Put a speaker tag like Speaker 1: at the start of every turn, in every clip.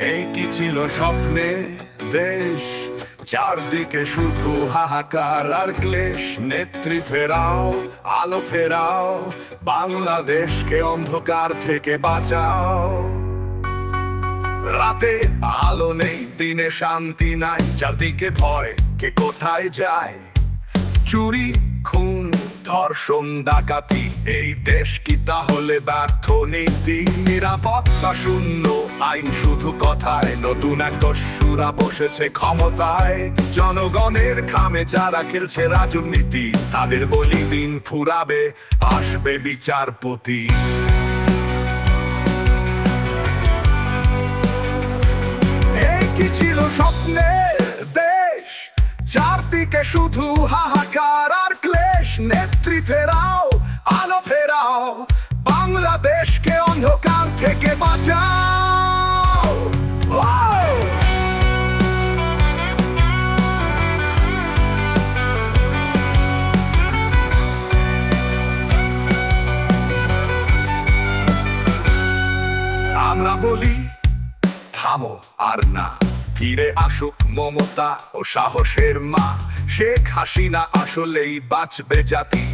Speaker 1: এই কি ছিল স্বপ্নে দেশ? চারদিকে শুধু হাহাকার আর ক্লেশ। নেত্রী ফেরাও, আলো ফেরাও, বাংলাদেশকে অন্ধকার থেকে বাঁচাও। রাতে আলো নেই, দিনে শান্তি নাই, চারদিকে ভয়, কে কোথায় যায়? চুরি ধর্ষণ, ডাকাতি, এই দেশ কি তাহলে ব্যর্থ নীতি? নিরাপত্তা শূন্য? আইন শুধু কথায়, নতুন এক দস্যুরা বসেছে ক্ষমতায়। জনগণের খামে যারা খেলছে রাজনীতি, তাদের বলি দিন ফুরাবে, আসবে বিচারপতি। কি ছিল স্বপ্নের দেশ চারদিকে শুধু হাহাকার আর ক্লেশ। নেত্রী ফেরাও, আলো ফেরাও, বাংলাদেশকে অন্ধকার থেকে বাঁচাও। আমরা বলি, থামো আর না। ফিরে আসুক মমতা ও সাহসের মা। শেখ হাসিনা আসলেই বাঁচবে জাতি,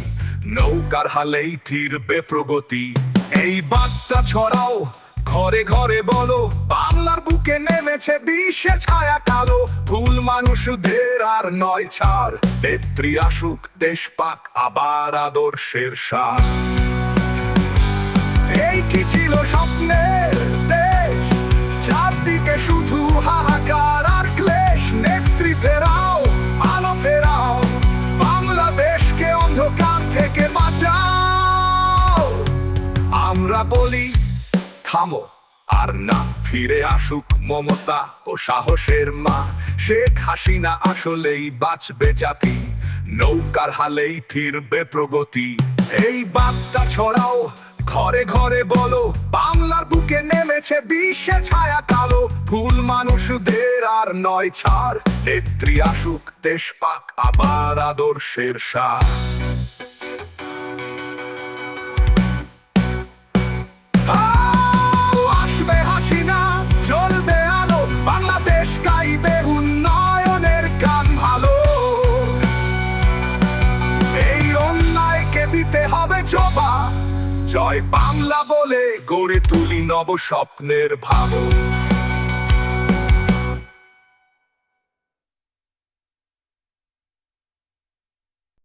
Speaker 1: নৌকার হালেই ফিরবে প্রগতি। এই বার্তা ছড়াও, ঘরে ঘরে বলো, বাংলার বুকে নেমেছে বিশ্বে ছায়া কালো। ভুল মানুষদের আর নয় ছাড়, নেত্রী আসুক, দেশ পাক আবার আদর্শের সার। এই কি ছিল স্বপ্নের দেশ? চারদিকে শুধু হাহাকার আর ক্লেশ, নেত্রী ফেরাও। বলি, থামো, আর না ফিরে আসুক মমতা ও সাহসের মা। শেখ হাসিনা আসলেই বাঁচবে জাতি, নৌকার হালেই ফিরবে প্রগতি। এই বার্তা ছড়াও, ঘরে ঘরে বলো, বাংলার বুকে নেমেছে বিশ্বে ছায়া কালো। ভুল মানুষদের আর নয় ছাড়, নেত্রী আসুক দেশ পাক আবার আদর্শের সার। জয় বাংলা বলে গড়ে তুলি নব স্বপ্নের ভালো